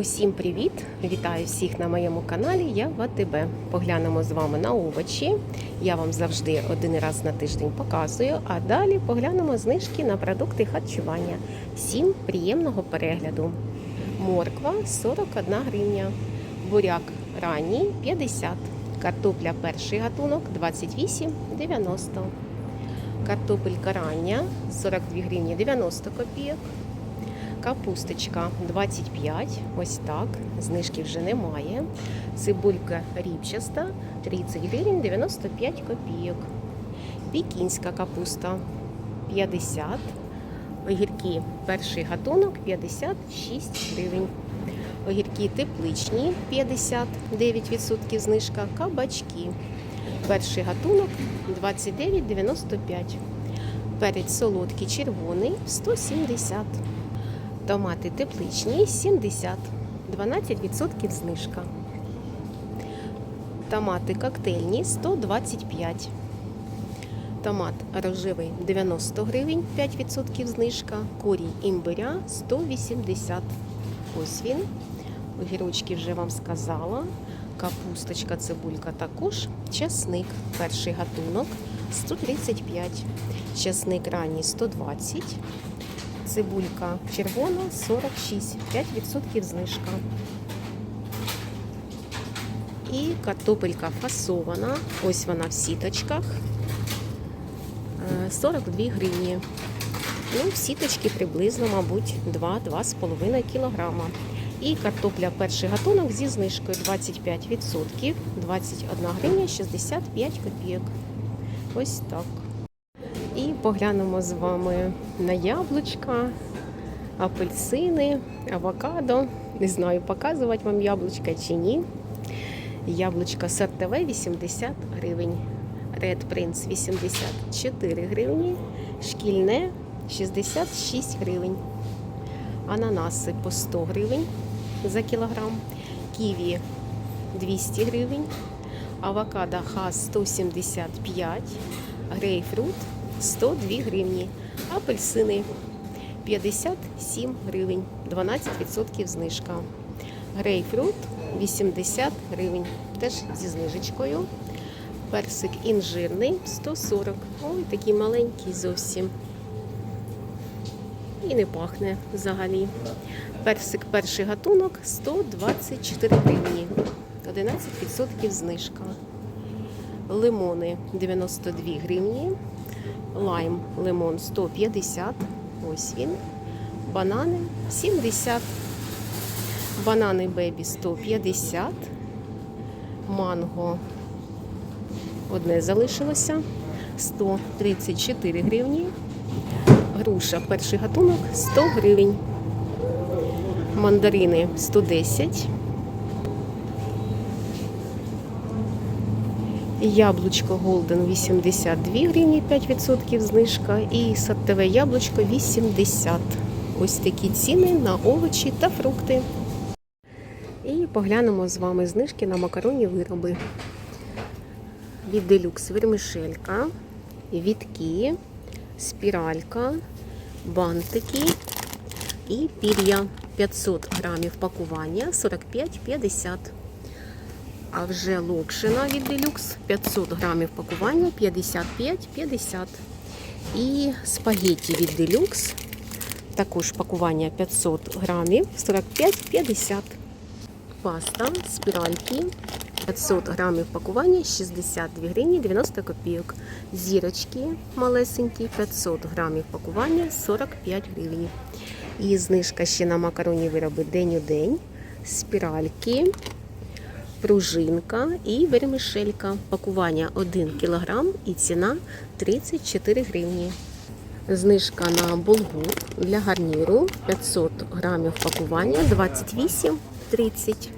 Усім привіт! Вітаю всіх на моєму каналі. Я в Поглянемо з вами на овочі. Я вам завжди один раз на тиждень показую, а далі поглянемо знижки на продукти харчування. Всім приємного перегляду. Морква 41 гривня, буряк ранній 50, картопля перший гатунок 28,90. Картопелька рання 42 гривні 90 копійок. Капусточка 25, ось так. Знижки вже немає. Цибулька ріпчаста 30 гривень 95 копійок. Пікінська капуста 50. Огірки перший гатунок 56 гривень. Огірки тепличні 59% знижка. Кабачки. Перший гатунок 29,95. Перець солодкий червоний 170. Томати тепличні 70, 12% знижка. Томати коктейльні 125. Томат рожевий 90 гривень, 5% знижка. Корінь імбиря 180. Ось він. Огірочки вже вам сказала. Капусточка, цибулька також. Часник. Перший гатунок 135. Часник ранній 120. Цибулька червона 46, 5% знижка. І картопелька фасована. Ось вона в сіточках. Е, 42 гривні. Ну, в сіточки приблизно, мабуть, 2-2,5 кілограма. І картопля перший гатунок зі знижкою 25%, 21 гривня 65 копійок. Ось так. Поглянемо з вами на яблучка, апельсини, авокадо. Не знаю, показувати вам яблучка чи ні. Яблучка сортове 80 гривень. Red Prince 84 гривні. Шкільне 66 гривень. Ананаси по 100 гривень за кілограм. Ківі 200 гривень. Авокадо хас 175 грейпфрут 102 гривні, апельсини 57 гривень, 12% знижка. Грейпфрут 80 гривень, теж зі знижечкою. Персик інжирний 140. Ой, такий маленький зовсім. І не пахне взагалі. Персик перший гатунок 124 гривні, 11% знижка. Лимони 92 гривні. Лайм лимон 150. Ось він. Банани 70. Банани бебі 150. Манго. Одне залишилося. 134 гривні. Груша перший гатунок 100 гривень. Мандарини 110. Яблучко Голден 82 гривні 5% знижка і сортове яблучко 80. Ось такі ціни на овочі та фрукти. І поглянемо з вами знижки на макаронні вироби. Від делюкс вермишелька, вітки, спіралька, бантики і пір'я 500 грамів пакування 45,50. А вже локшина від Deluxe 500 грамів пакування 55,50. І спагетті від Deluxe також пакування 500 грамів 45,50. Паста спіральки 500 грамів пакування 62 гривні 90 копійок. Зірочки малесенькі 500 грамів пакування 45 гривень. І знижка ще на макаронні вироби день у день. Спіральки пружинка і вермішелька. Пакування 1 кг і ціна 34 гривні. Знижка на булгур для гарніру 500 грамів пакування 28,30.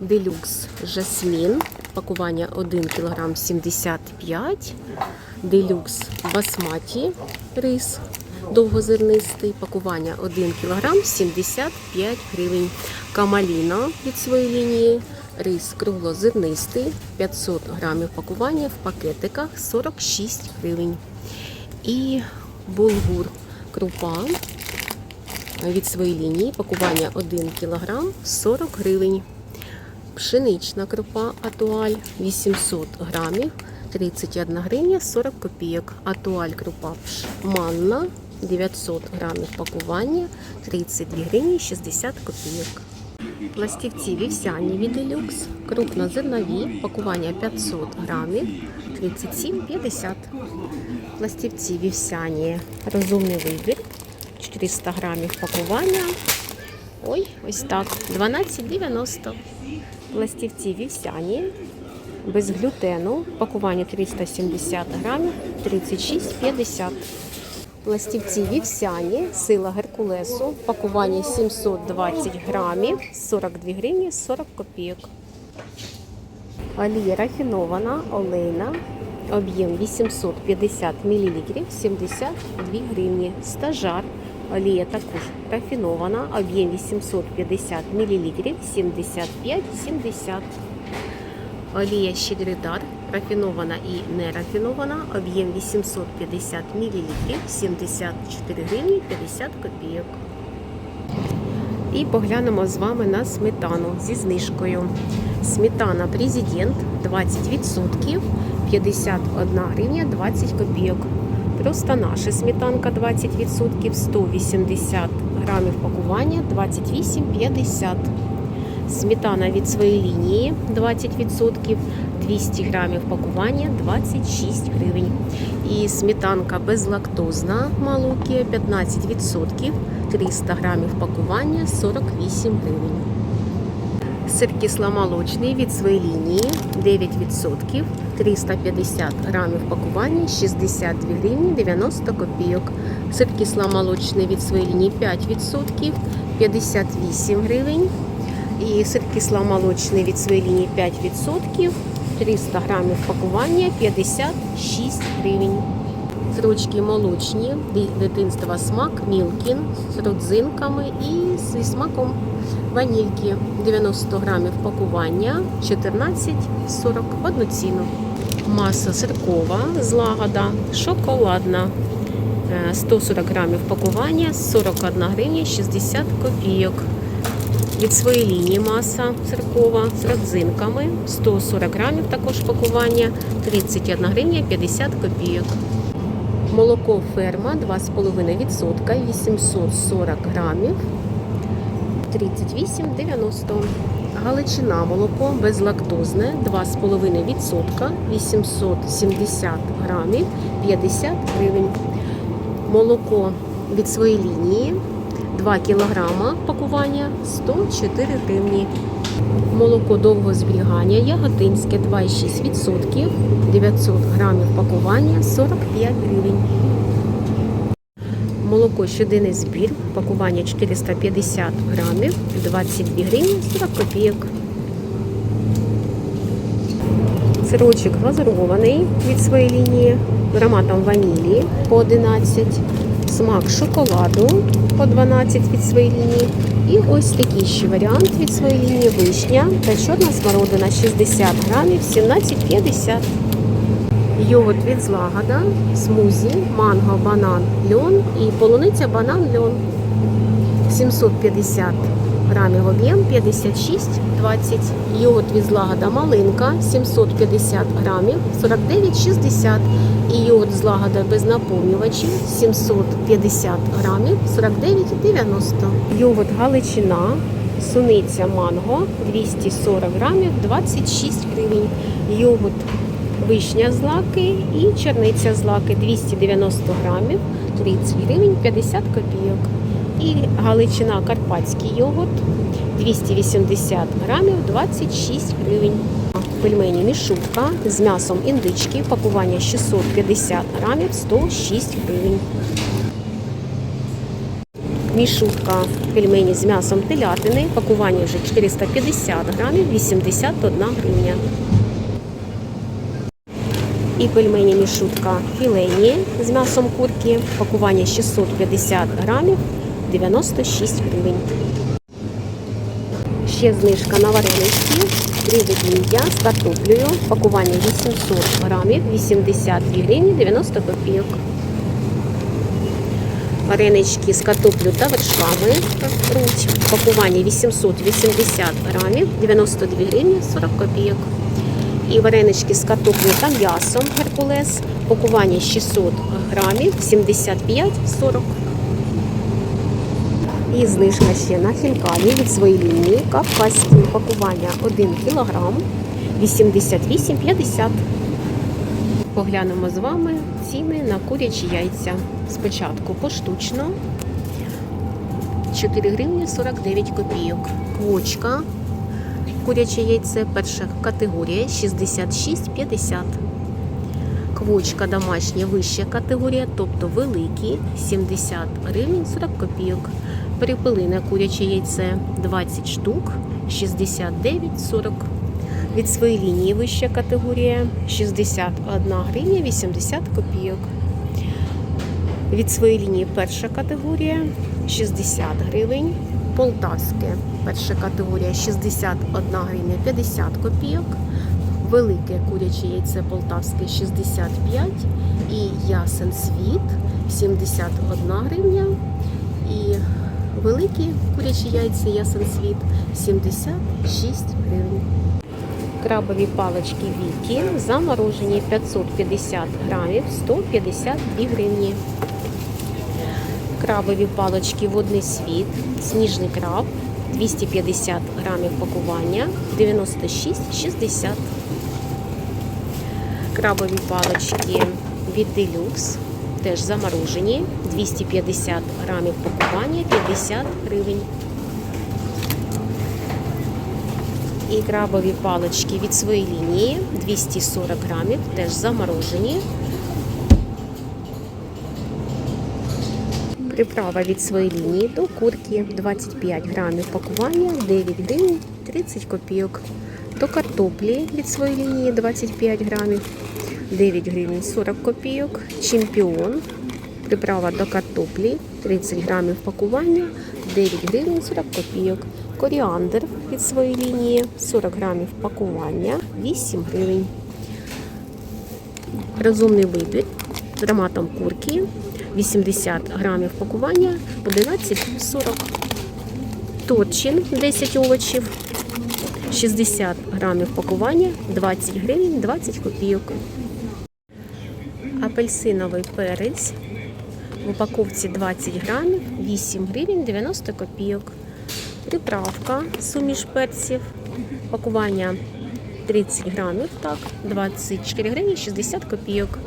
Делюкс жасмін. Пакування 1 кг 75. Делюкс басматі рис довгозернистий. Пакування 1 кг 75 гривень. Камаліна від своєї лінії. Рис круглозернистий 500 грамів пакування в пакетиках 46 гривень. І булгур крупа від своєї лінії. Пакування 1 кг 40 гривень. Пшенична крупа Атуаль 800 грамів 31 гривня 40 копійок. Атуаль крупа манна 900 грамів пакування 32 гривні 60 копійок. Пластівці вівсяні від Делюкс, крупнозернові, пакування 500 грамів 37,50. Пластівці вівсяні, розумний вибір, 400 грамів пакування. Ой, ось так, 12,90. Пластівці вівсяні, без глютену, пакування 370 грамів, 36,50. Пластівці вівсяні, сила Геркулесу, пакування 720 грамів, 42 гривні 40 копійок. Олія рафінована, олейна, об'єм 850 мл, 72 гривні. Стажар, олія також рафінована, об'єм 850 мл, 75,70 Олія щедридар, рафінована і нерафінована, об'єм 850 мл, 74 гривні 50 копійок. І поглянемо з вами на сметану зі знижкою. Сметана Президент 20%, 51 гривня 20 копійок. Просто наша сметанка 20%, 180 грамів пакування 28,50 Сметана від своєї лінії 20%, 200 грамів пакування 26 гривень. І сметанка безлактозна Малуки 15%, 300 грамів пакування 48 гривень. Сир кисломолочний від своєї лінії 9%, 350 грамів пакування 62 гривні 90 копійок. Сир кисломолочний від своєї лінії 5%, 58 гривень. І сир кисломолочний від своєї лінії 5%, 300 грамів пакування 56 гривень. Срочки молочні, ди- дитинства смак, мілкін з родзинками і зі смаком ванільки. 90 грамів пакування 14,40 в одну ціну. Маса сиркова злагода, шоколадна. Е, 140 грамів пакування 41 гривня 60 копійок. Від своєї лінії маса циркова з родзинками 140 грамів також пакування 31 гривня 50 копійок. Молоко ферма 2,5%, 840 грамів 38,90. Галичина молоко безлактозне 2,5%, 870 грамів 50 гривень. Молоко від своєї лінії 2 кілограма пакування 104 гривні. Молоко довгого зберігання яготинське 2,6%, 900 грамів пакування 45 гривень. Молоко щоденний збір, пакування 450 грамів, 22 гривні 40 копійок. Сирочок глазурований від своєї лінії, з ароматом ванілі по 11, смак шоколаду по 12 від своєї лінії. І ось такий ще варіант від своєї лінії вишня та чорна смородина 60 грамів 17,50. Йогурт від злагода, смузі, манго, банан, льон і полуниця банан льон. 750 грамів об'єм 56,20. Йогурт від злагода малинка 750 грамів 49,60. І йогурт злагода без наповнювачів 750 грамів 49,90. Йогурт галичина, суниця манго 240 грамів 26 гривень. Йогурт вишня з лаки і черниця з лаки 290 грамів 30 гривень 50 копійок. І галичина карпатський йогурт 280 грамів 26 гривень. Пельмені мішутка з м'ясом індички, пакування 650 грамів 106 гривень. Мішутка пельмені з м'ясом телятини, пакування вже 450 грамів 81 гривня. І пельмені мішутка філейні з м'ясом курки, пакування 650 грамів 96 гривень. Ще знижка на варенички, кривидіння з картоплею, пакування 800 грамів 82 гривні 90 копійок. Варенички з картоплю та вершками. Пакування 880 грамів, 92 гривні 40 копійок. І варенички з картоплею та м'ясом Геркулес. Пакування 600 грамів, 75-40. І знижка ще на хінкалі від своєї лінії. Кавказькі пакування 1 кг, 88,50. Поглянемо з вами ціни на курячі яйця. Спочатку поштучно 4 гривні 49 копійок. Квочка. Куряче яйце перша категорія 66,50. Квочка домашня вища категорія, тобто великі 70 гривень 40 копійок. Перепелине куряче яйце 20 штук 69,40. Від своєї лінії вища категорія 61 гривня 80 копійок. Від своєї лінії перша категорія 60 гривень. Полтавське перша категорія 61 гривня 50 копійок. Велике куряче яйце полтавське 65 і ясен світ 71 гривня. І великі курячі яйця ясен світ 76 гривень. Крабові палички Вікі заморожені 550 грамів 152 гривні. Крабові палички водний світ, сніжний краб 250 грамів пакування 96,60. Крабові палички від Deluxe теж заморожені 250 грамів пакування 50 гривень. І крабові палички від своєї лінії 240 грамів, теж заморожені. Приправа від своєї лінії до курки 25 грамів пакування 9 гривень 30 копійок. До картоплі від своєї лінії 25 грамів 9 гривень 40 копійок. Чемпіон. Приправа до картоплі 30 грамів пакування 9 гривень 40 копійок. Коріандр від своєї лінії 40 грамів пакування 8 гривень. Розумний вибір з ароматом курки 80 грамів пакування 11,40. Торчин 10 овочів 60 грамів пакування 20 гривень 20 копійок. Апельсиновий перець в упаковці 20 грамів 8 гривень 90 копійок. Приправка суміш перців. Пакування 30 грамів, так, 24 гривні 60 копійок.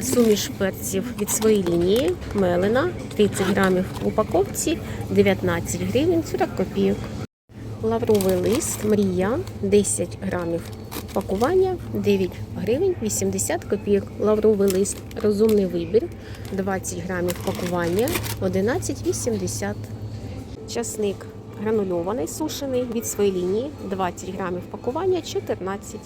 Суміш перців від своєї лінії мелена 30 грамів в упаковці 19 гривень 40 копійок. Лавровий лист Мрія 10 грамів. Пакування 9 гривень 80 копійок. Лавровий лист розумний вибір 20 грамів пакування 11,80. Часник гранульований сушений від своєї лінії 20 грамів пакування 14.